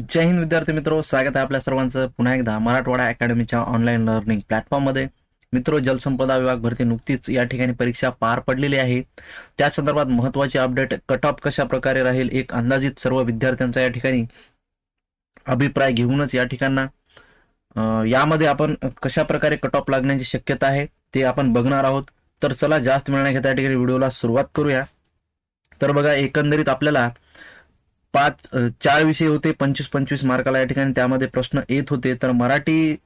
जय हिंद विद्यार्थी मित्रो स्वागत आहे आपल्या सर्वांचं पुन्हा एकदा मराठवाडा अकॅडमीच्या ऑनलाईन लर्निंग प्लॅटफॉर्ममध्ये मित्रो जलसंपदा विभाग भरती नुकतीच या ठिकाणी परीक्षा पार पडलेली आहे. त्या संदर्भात महत्वाची अपडेट कट ऑफ कशा प्रकारे राहील एक अंदाजित सर्व विद्यार्थ्यांचा या ठिकाणी अभिप्राय घेऊनच या ठिकाणा यामध्ये आपण कशा प्रकारे कट ऑफ लागण्याची शक्यता आहे ते आपण बघणार आहोत. तर चला जास्त मिळण्या घेता या ठिकाणी व्हिडिओला सुरुवात करूया. तर बघा एकंदरीत आपल्याला पाच चार विषय होते पंचवीस पंचवीस मार्काला या ठिकाणी त्यामध्ये प्रश्न येत होते. तर मराठी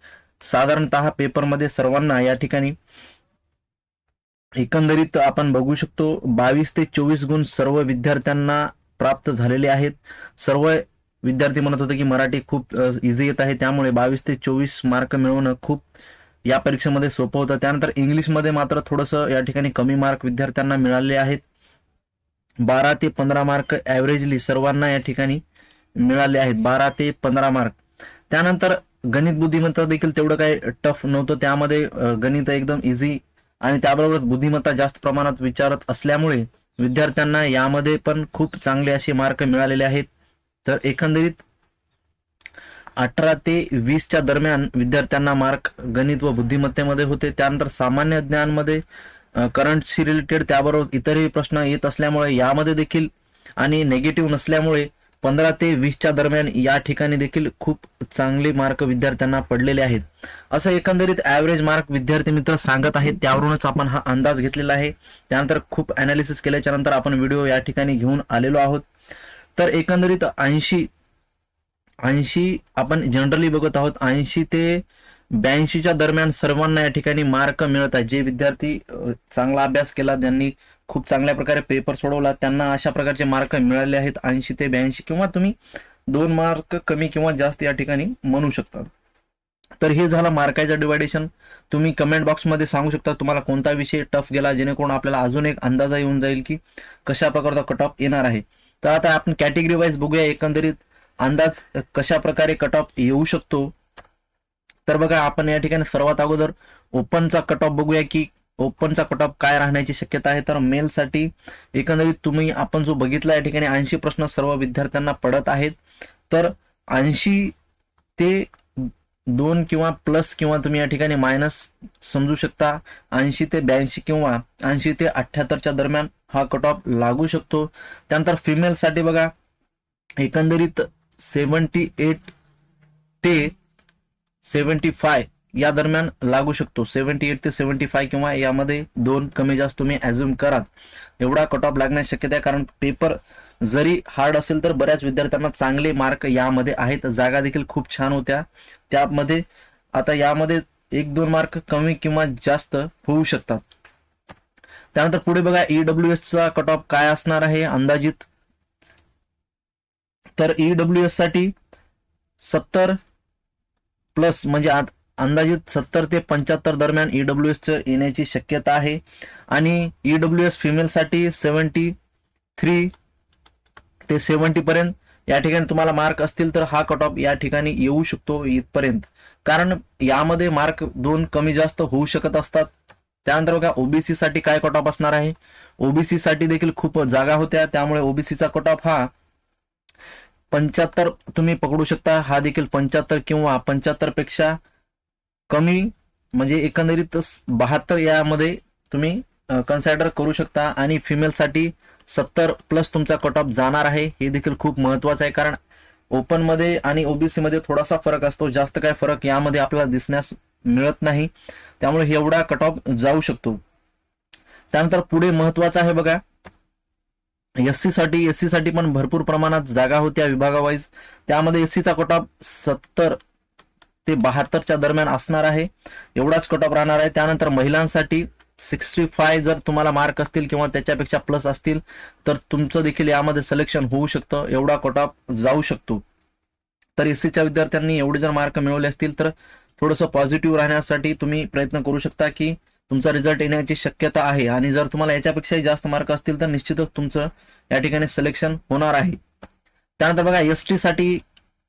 साधारणतः पेपरमध्ये सर्वांना या ठिकाणी एकंदरीत आपण बघू शकतो बावीस ते चोवीस गुण सर्व विद्यार्थ्यांना प्राप्त झालेले आहेत. सर्व विद्यार्थी म्हणत होते की मराठी खूप इझी येत आहे. त्यामुळे बावीस ते चोवीस मार्क मिळवणं खूप या परीक्षेमध्ये सोपं होतं. त्यानंतर इंग्लिशमध्ये मात्र थोडंसं या ठिकाणी कमी मार्क विद्यार्थ्यांना मिळाले आहेत. बारा ते पंधरा मार्क ॲव्हरेजली सर्वांना या ठिकाणी मिळाले आहेत. बारा ते पंधरा मार्क. त्यानंतर गणित बुद्धिमत्ता देखील तेवढं काही टफ नव्हतं. त्यामध्ये गणित एकदम इझी आणि त्याबरोबर बुद्धिमत्ता जास्त प्रमाणात विचारत असल्यामुळे विद्यार्थ्यांना यामध्ये पण खूप चांगले असे मार्क मिळालेले आहेत. तर एकंदरीत अठरा ते वीसच्या दरम्यान विद्यार्थ्यांना मार्क गणित व बुद्धिमत्तेमध्ये होते. त्यानंतर सामान्य ज्ञानमध्ये करंटशी रिलेटेड त्याबरोबर इतरही प्रश्न येत असल्यामुळे यामध्ये देखील आणि नेगेटिव्ह नसल्यामुळे पंधरा ते वीसच्या दरम्यान या ठिकाणी देखील खूप चांगले मार्क विद्यार्थ्यांना पडलेले आहेत. असं एकंदरीत ऍव्हरेज मार्क विद्यार्थी मित्र सांगत आहेत त्यावरूनच आपण हा अंदाज घेतलेला आहे. त्यानंतर खूप अनालिसिस केल्याच्यानंतर आपण व्हिडिओ या ठिकाणी घेऊन आलेलो आहोत. तर एकंदरीत ऐंशी ऐंशी आपण जनरली बघत आहोत. ऐंशी ते ब्याऐंशीच्या दरम्यान सर्वांना या ठिकाणी मार्क मिळत आहे जे विद्यार्थी चांगला अभ्यास केला ज्यांनी खूप चांगल्या प्रकारे पेपर सोडवला त्यांना अशा प्रकारचे मार्क मिळाले आहेत. ऐंशी ते ब्याऐंशी किंवा तुम्ही दोन मार्क कमी किंवा जास्त या ठिकाणी म्हणू शकता तर हे झालं मार्काचं डिवायडेशन तुम्ही कमेंट बॉक्समध्ये सांगू शकता तुम्हाला कोणता विषय टफ गेला जेणेकरून आपल्याला अजून एक अंदाजा येऊन जाईल की कशा प्रकारचा कट ऑफ येणार आहे. तर आता आपण कॅटेगरी वाईज बघूया एकंदरीत अंदाज कशा प्रकारे कट ऑफ येऊ शकतो? तर बघा आपण या ठिकाणी सर्वात अगोदर ओपनचा कट ऑफ बघूया की ओपनचा कट ऑफ काय राहण्याची शक्यता आहे. तर मेलसाठी एकंदरीत तुम्ही आपण जो बघितला या ठिकाणी ऐंशी प्रश्न सर्व विद्यार्थ्यांना पडत आहेत. तर ऐंशी ते दोन किंवा प्लस किंवा तुम्ही या ठिकाणी मायनस समजू शकता. ऐंशी ते ब्याऐंशी किंवा ऐंशी ते अठ्ठ्याहत्तरच्या दरम्यान हा कट ऑफ लागू शकतो. त्यानंतर फिमेलसाठी बघा एकंदरीत सेवन्टी एट ते सेव्हन्टी फाय या दरम्यान लागू शकतो. सेव्हन्टी एट ते सेव्हन्टी फाय किंवा यामध्ये दोन कमी जास्त तुम्ही ऍझ्युम करा एवढा कट ऑफ लागण्याची शक्यता आहे कारण पेपर जरी हार्ड असेल तर बऱ्याच विद्यार्थ्यांना चांगले मार्क यामध्ये आहेत. जागा देखील खूप छान होत्या. त्यामध्ये आता यामध्ये एक दोन मार्क कमी किंवा जास्त होऊ शकतात. त्यानंतर पुढे बघा ईडब्ल्यू एस चा कट ऑफ काय असणार आहे? अंदाजित. तर ईडब्ल्यू एससाठी सत्तर प्लस म्हणजे अंदाजित सत्तर ते पंच्याहत्तर दरम्यान ईडब्ल्यू एस येण्याची शक्यता आहे. आणि ईडब्ल्यू एस फिमेलसाठी सेवन्टी थ्री ते सेवन्टी पर्यंत या ठिकाणी तुम्हाला मार्क असतील तर हा कट ऑफ या ठिकाणी येऊ शकतो इथपर्यंत. कारण यामध्ये मार्क दोन कमी जास्त होऊ शकत असतात. त्यानंतर बघा ओबीसी साठी काय कट ऑफ असणार आहे? ओबीसी साठी देखील खूप जागा होत्या. त्यामुळे ओबीसीचा कट ऑफ हा पंच्याहत्तर तुम्ही पकडू शकता. हा देखील पंच्याहत्तर किंवा पंच्याहत्तरपेक्षा कमी म्हणजे एकंदरीत बहात्तर यामध्ये तुम्ही कन्सिडर करू शकता. आणि फिमेलसाठी सत्तर प्लस तुमचा कट ऑफ जाणार आहे. हे देखील खूप महत्वाचं आहे. कारण ओपनमध्ये आणि ओबीसी मध्ये थोडासा फरक असतो. जास्त काय फरक यामध्ये आपल्याला दिसण्यास मिळत नाही. त्यामुळे एवढा कट ऑफ जाऊ शकतो. त्यानंतर पुढे महत्वाचं आहे बघा. एससी साठी एससी साठी पण भरपूर प्रमाणात जागा होत्या विभागावाईज. त्यामध्ये एससीचा कट ऑफ सत्तर ते बहात्तरच्या दरम्यान असणार आहे. एवढाच कट ऑफ राहणार आहे. त्यानंतर महिलांसाठी सिक्स्टी फाय जर तुम्हाला मार्क असतील किंवा त्याच्यापेक्षा प्लस असतील तर तुमचं देखील यामध्ये सिलेक्शन होऊ शकतं. एवढा कट ऑफ जाऊ शकतो. तर एससीच्या विद्यार्थ्यांनी एवढे जर मार्क मिळवले असतील तर थोडंसं पॉझिटिव्ह राहण्यासाठी तुम्ही प्रयत्न करू शकता की तुमचा रिझल्ट येण्याची शक्यता आहे. आणि जर तुम्हाला याच्यापेक्षाही जास्त मार्क असतील तर निश्चितच तुमचं या ठिकाणी सिलेक्शन होणार आहे. त्यानंतर बघा एस टी साठी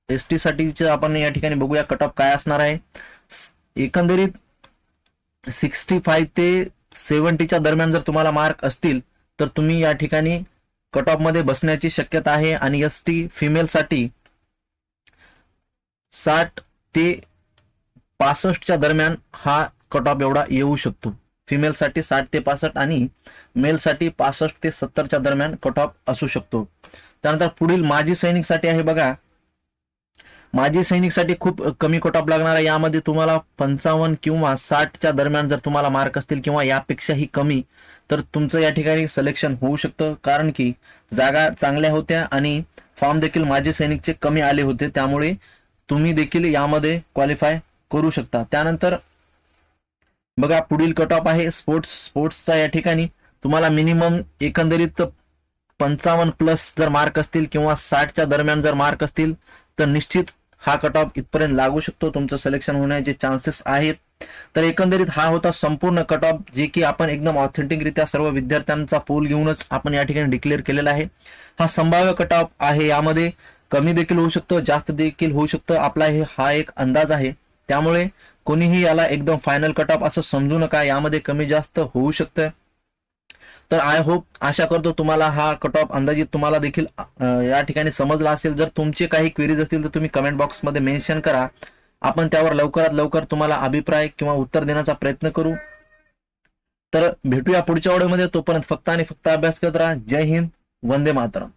एस टी साठीचं आपण या ठिकाणी बघूया कट ऑफ काय असणार आहे. एकंदरीत सिक्स्टी फाईव्ह ते सेव्हन्टीच्या दरम्यान जर तुम्हाला मार्क असतील तर तुम्ही या ठिकाणी कट ऑफमध्ये बसण्याची शक्यता आहे. आणि एस टी फिमेलसाठी साठ ते पासष्टच्या दरम्यान हा कट ऑफ एवढा येऊ शकतो. फिमेलसाठी साठ ते पासष्ट आणि मेलसाठी पासष्ट ते सत्तरच्या दरम्यान कट ऑफ असू शकतो. त्यानंतर पुढील माजी सैनिकसाठी आहे बघा. माजी सैनिकसाठी खूप कमी कट ऑफ लागणार आहे. यामध्ये तुम्हाला पंचावन्न किंवा साठच्या दरम्यान जर तुम्हाला मार्क असतील किंवा यापेक्षाही कमी तर तुमचं या ठिकाणी सिलेक्शन होऊ शकतं. कारण की जागा चांगल्या होत्या आणि फॉर्म देखील माजी सैनिकचे कमी आले होते. त्यामुळे तुम्ही देखील यामध्ये क्वालिफाय करू शकता. त्यानंतर बघा पुढील कट ऑफ आहे. स्पोर्ट्स स्पोर्ट्सचा या ठिकाणी तुम्हाला मिनिमम एकंदरीत पंचावन्न प्लस जर मार्क असतील किंवा साठच्या दरम्यान जर मार्क असतील तर निश्चित हा कट ऑफ इथपर्यंत लागू शकतो. तुमचं सिलेक्शन होण्याचे चान्सेस आहेत. तर एकंदरीत हा होता संपूर्ण कट ऑफ जे की आपण एकदम ऑथेंटिकरित्या सर्व विद्यार्थ्यांचा पोल घेऊनच आपण या ठिकाणी डिक्लेअर केलेला आहे. हा संभाव्य कट ऑफ आहे. यामध्ये कमी देखील होऊ शकतं जास्त देखील होऊ शकतं. आपला हे हा एक अंदाज आहे. त्यामुळे कोणीही याला एकदम फायनल कट ऑफ असं समजू नका यामध्ये कमी जास्त होऊ शकतं तर आय होप आशा करतो तुम्हाला हा कट ऑफ अंदाजित तुम्हाला देखील या ठिकाणी समजला असेल. जर तुमचे काही क्वेरीज असतील तर तुम्ही कमेंट बॉक्समध्ये मेन्शन करा. आपण त्यावर लवकरात लवकर तुम्हाला अभिप्राय किंवा उत्तर देण्याचा प्रयत्न करू. तर भेटूया पुढच्या ऑडिओमध्ये तोपर्यंत फक्त आणि फक्त अभ्यास करत राहा. जय हिंद. वंदे मातरम.